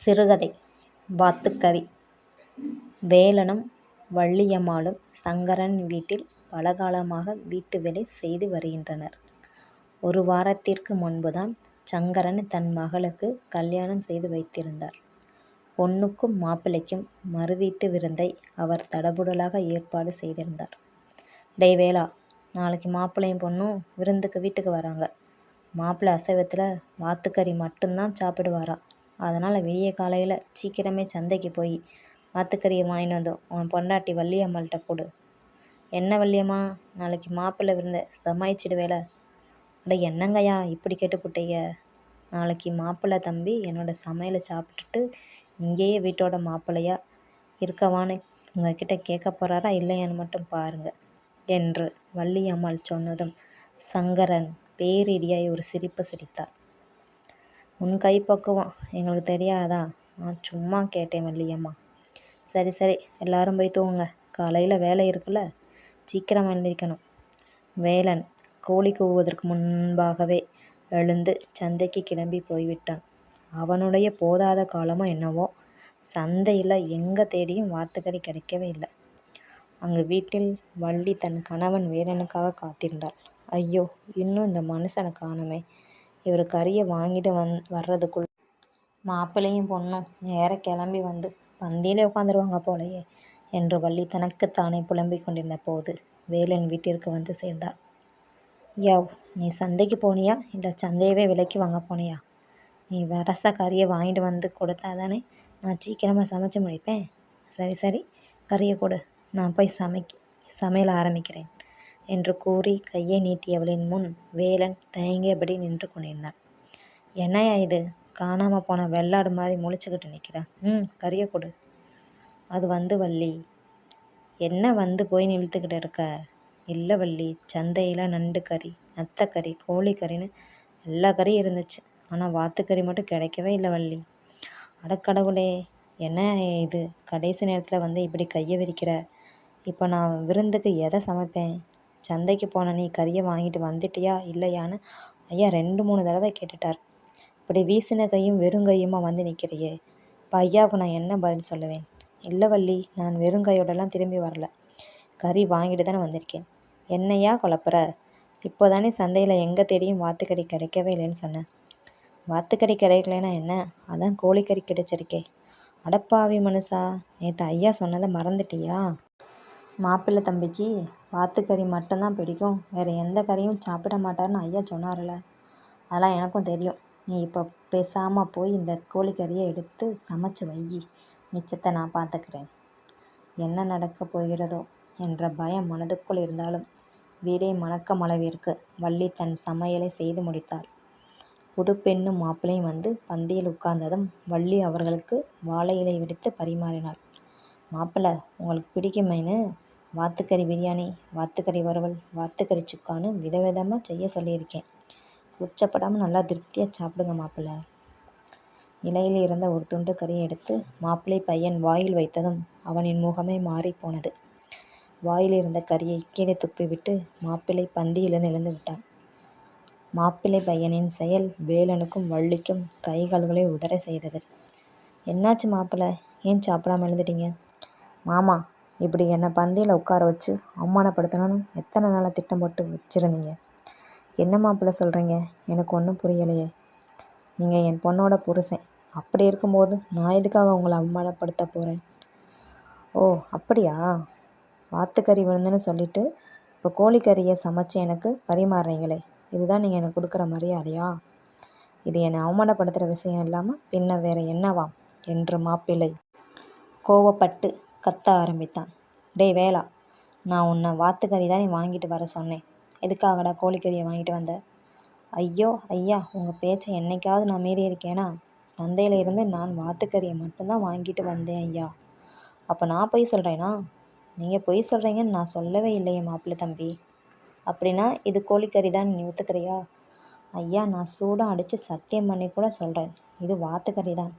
சிறுகதை வாத்துக்கறி வேலனும் வள்ளியம்மாளும் சங்கரன் வீட்டில் பலகாலமாக வீட்டு வேலை செய்து வருகின்றனர். ஒரு வாரத்திற்கு முன்புதான் சங்கரன் தன் மகளுக்கு கல்யாணம் செய்து வைத்திருந்தார். பொண்ணுக்கும் மாப்பிள்ளைக்கும் மறுவீட்டு விருந்தை அவர் தடபுடலாக ஏற்பாடு செய்திருந்தார். டேய் வேலா நாளைக்கு மாப்பிள்ளையும் பொண்ணும் விருந்துக்கு வீட்டுக்கு வராங்க மாப்பிள்ளை அசைவத்துல வாத்துக்கறி மட்டும்தான் சாப்பிடுவாராம். அதனால் விடிய காலையில் சீக்கிரமே சந்தைக்கு போய் வாத்துக்கறியை வாங்கிட்டு வந்து உன் பொண்டாட்டி வள்ளியம்மாள்கிட்ட கொடு. என்ன வள்ளியம்மா நாளைக்கு மாப்பிள்ளை விருந்தை சமாளிச்சிடுவேல. அட என்னங்கய்யா இப்படி கேட்டுப்புட்டீங்க. நாளைக்கு மாப்பிள்ளை தம்பி என்னோட சமையலை சாப்பிட்டுட்டு இங்கேயே வீட்டோட மாப்பிள்ளையா இருக்கவான்னு உங்ககிட்ட கேட்கப் போகிறாரா இல்லையான்னு மட்டும் பாருங்க என்று வள்ளியம்மாள் சொன்னதும் சங்கரன் பேரிடியாய் ஒரு சிரிப்பு சிரித்தார். உன் கைப்பக்குவம் எங்களுக்கு தெரியாதா? நான் சும்மா கேட்டேன் வள்ளியம்மா. சரி சரி எல்லாரும் போய் தூங்குங்க. காலையில் வேலை இருக்குல்ல. சீக்கிரம் எழுந்திரிக்கணும். வேலன் கோழி கூவுவதற்கு முன்பாகவே எழுந்து சந்தைக்கு கிளம்பி போய்விட்டான். அவனுடைய போதாத காலமோ என்னவோ சந்தையில் எங்கே தேடியும் வாத்துக்கறி கிடைக்கவே இல்லை. அங்கு வீட்டில் வள்ளி தன் கணவன் வேலனுக்காக காத்திருந்தாள். ஐயோ இன்னும் இந்த மனுஷனை காணோமே. இவர் கறியை வாங்கிட்டு வந் வர்றதுக்குள் மாப்பிள்ளையும் பொண்ணும் நேர கிளம்பி வந்து பந்தியிலே உட்காந்துருவாங்க போலயே என்று வள்ளி தனக்குத்தானே புலம்பிக் கொண்டிருந்த போது வேலன் வீட்டிற்கு வந்து சேர்ந்தாள். யோவ் நீ சந்தைக்கு போனியா இல்லை சந்தையவே விலைக்கு வாங்க போனியா? நீ வரச கறியை வாங்கிட்டு வந்து கொடுத்தாதானே நான் சீக்கிரமாக சமைச்சு முடிப்பேன். சரி சரி கறியை கொடு நான் போய் சமைக்க சமையல் ஆரம்பிக்கிறேன் என்று கூறி கையை நீட்டியவளின் முன் வேலன் தயங்கியபடி நின்று கொண்டிருந்தான். என்னய்யா இது காணாம போன வெள்ளாடு மாதிரி முழிச்சுக்கிட்டு நிக்கிற. ம் கறியை கொடு. அது வந்து வள்ளி. என்ன வந்து போய் இழுத்துக்கிட்டு இருக்க? இல்ல வள்ளி சந்தையில நண்டு கறி நத்தக்கறி கோழிக்கறின்னு எல்லா கறியும் இருந்துச்சு. ஆனா வாத்துக்கறி மட்டும் கிடைக்கவே இல்லை வள்ளி. அட கடவுளே என்ன இது கடைசி நேரத்துல வந்து இப்படி கையை விரிக்கிற. இப்ப நான் விருந்துக்கு எதை சமைப்பேன்? சந்தைக்கு போன நீ கறியை வாங்கிட்டு வந்துட்டியா இல்லையான்னு ஐயா ரெண்டு மூணு தடவை கேட்டுட்டார். இப்படி வீசின கையும் வெறும் கையுமா வந்து நிற்கிறியே இப்போ ஐயாவுக்கு நான் என்ன பதில் சொல்லுவேன்? இல்லை வள்ளி நான் வெறும் கையோடலாம் திரும்பி வரல. கறி வாங்கிட்டு தானே வந்திருக்கேன். என்னையா குழப்புற? இப்போதானே சந்தையில் எங்கே தேடியும் வாத்துக்கறி கிடைக்கவே இல்லைன்னு சொன்னேன் வாத்துக்கறி கிடைக்கலைன்னா என்ன அதான் கோழிக்கறி கிடைச்சிருக்கே. அடப்பாவி மனுஷா நேற்று ஐயா சொன்னதை மறந்துட்டியா? மாப்பிள்ளை தம்பிக்கு வாத்துக்கறி மட்டும்தான் பிடிக்கும் வேறு எந்த கறியும் சாப்பிட மாட்டாருன்னு ஐயா சொன்னார்ல அதெல்லாம் எனக்கும் தெரியும். நீ இப்போ பேசாமல் போய் இந்த கோழிக்கறியை எடுத்து சமைச்சு வையி. மிச்சத்தை நான் பார்த்துக்கிறேன். என்ன நடக்கப் போகிறதோ என்ற பயம் மனதுக்குள் இருந்தாலும் வீடே மணக்க அளவிற்கு வள்ளி தன் சமையலை செய்து முடித்தாள். புதுப்பெண்ணும் மாப்பிள்ளையும் வந்து பந்தியில் உட்கார்ந்ததும் வள்ளி அவர்களுக்கு வாழை இலை விடுத்து பரிமாறினாள். மாப்பிள்ளை உங்களுக்கு பிடிக்குமேன்னு வாத்துக்கறி பிரியாணி வாத்துக்கறி வறுவல் வாத்துக்கறி சுக்கான்னு விதவிதமாக செய்ய சொல்லியிருக்கேன். கூச்சப்படாமல் நல்லா திருப்தியாக சாப்பிடுங்க மாப்பிள்ளை. இலையில் இருந்த ஒரு துண்டு கறியை எடுத்து மாப்பிள்ளை பையன் வாயில் வைத்ததும் அவனின் முகமே மாறிப்போனது வாயில் இருந்த கறியை கீழே துப்பிவிட்டு மாப்பிள்ளை பந்தியிலிருந்து எழுந்து விட்டான். மாப்பிள்ளை பையனின் செயல் வேலனுக்கும் வள்ளிக்கும் கை கால்களை செய்தது. என்னாச்சு மாப்பிள்ளை ஏன் சாப்பிடாம எழுந்துட்டீங்க? மாமா இப்படி என்னை பந்தியில் உட்கார வச்சு அவமானப்படுத்தணும்னு எத்தனை நாளாக திட்டம் போட்டு வச்சிருந்தீங்க? என்ன மாப்பிள்ளை சொல்கிறீங்க எனக்கு ஒன்றும் புரியலையே. நீங்கள் என் பொண்ணோட புருஷன். அப்படி இருக்கும்போது நான் எதுக்காக உங்களை அவமானப்படுத்தப் போகிறேன் ஓ அப்படியா? வாத்துக்கறி விழுந்துன்னு சொல்லிட்டு இப்போ கோழிக்கறியை சமைச்சு எனக்கு பரிமாறுறீங்களே இதுதான் நீங்கள் எனக்கு கொடுக்குற மரியாதையா? இது என்னை அவமானப்படுத்துகிற விஷயம் இல்லாமல் பின்ன வேற என்னவாம்? என்று மாப்பிள்ளை கோவப்பட்டு கத்த ஆரம்பித்தான். டேய் வேலா நான் உன்னை வாத்துக்கறி தானே வாங்கிட்டு வர சொன்னேன். எதுக்காகடா கோழிக்கறியை வாங்கிட்டு வந்த? ஐயோ ஐயா உங்கள் பேச்சை என்னைக்காவது நான் மீறியிருக்கேனா? சந்தையில் இருந்து நான் வாத்துக்கறியை மட்டும்தான் வாங்கிட்டு வந்தேன் ஐயா. அப்போ நான் பொய் சொல்கிறேனா நீங்கள் பொய் சொல்கிறீங்கன்னு நான் சொல்லவே இல்லையே மாப்பிள்ளை தம்பி. அப்படின்னா இது கோழிக்கறி தான் நீ ஒத்துக்கறியா? ஐயா நான் சூடாக அடித்து சத்தியம் பண்ணி கூட சொல்கிறேன் இது வாத்துக்கறி தான்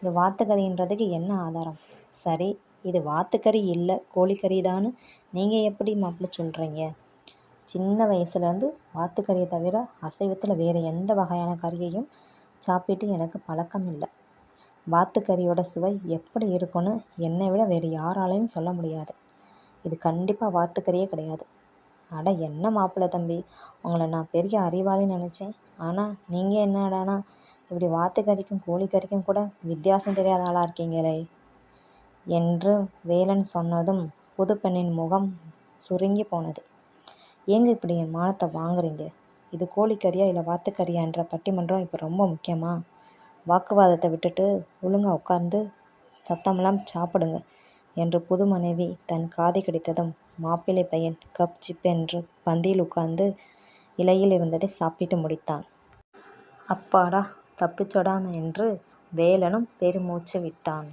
இந்த வாத்துக்கறின்றதுக்கு என்ன ஆதாரம்? சரி இது வாத்துக்கறி இல்லை கோழிக்கறி தானு நீங்கள் எப்படி மாப்பிள்ள சொல்கிறீங்க சின்ன வயசுலேருந்து வாத்துக்கறியை தவிர அசைவத்தில் வேறு எந்த வகையான கறியையும் சாப்பிட்டு எனக்கு பழக்கம் இல்லை. வாத்துக்கறியோட சுவை எப்படி இருக்கும்னு என்னை விட வேறு யாராலையும் சொல்ல முடியாது. இது கண்டிப்பாக வாத்துக்கறியே கிடையாது. அட என்ன மாப்பிள்ளை தம்பி உங்களை நான் பெரிய அறிவாளின்னு நினச்சேன். ஆனால் நீங்கள் என்னடானா இப்படி வாத்துக்கறிக்கும் கோழிக்கறிக்கும் கூட வித்தியாசம் தெரியாத ஆளாக இருக்கீங்களே. என்று வேலன் சொன்னதும் புதுப்பெண்ணின் முகம் சுருங்கி போனது. ஏங்க இப்படி என் மானத்தை வாங்குறீங்க? இது கோழிக்கறியா இல்லை வாத்துக்கறியா என்ற பட்டிமன்றம் இப்போ ரொம்ப முக்கியமா? வாக்குவாதத்தை விட்டுட்டு ஒழுங்கா உட்கார்ந்து சத்தமெல்லாம் சாப்பிடுங்க என்று புது மனைவி தன் காதை கடித்ததும் மாப்பிள்ளை பையன் கப் சிப் என்று பந்தியில் உட்கார்ந்து இலையில் இருந்ததை சாப்பிட்டு முடித்தான். அப்பாடா தப்பிச்சோடாம என்று வேலனும் பெருமூச்சு விட்டான்.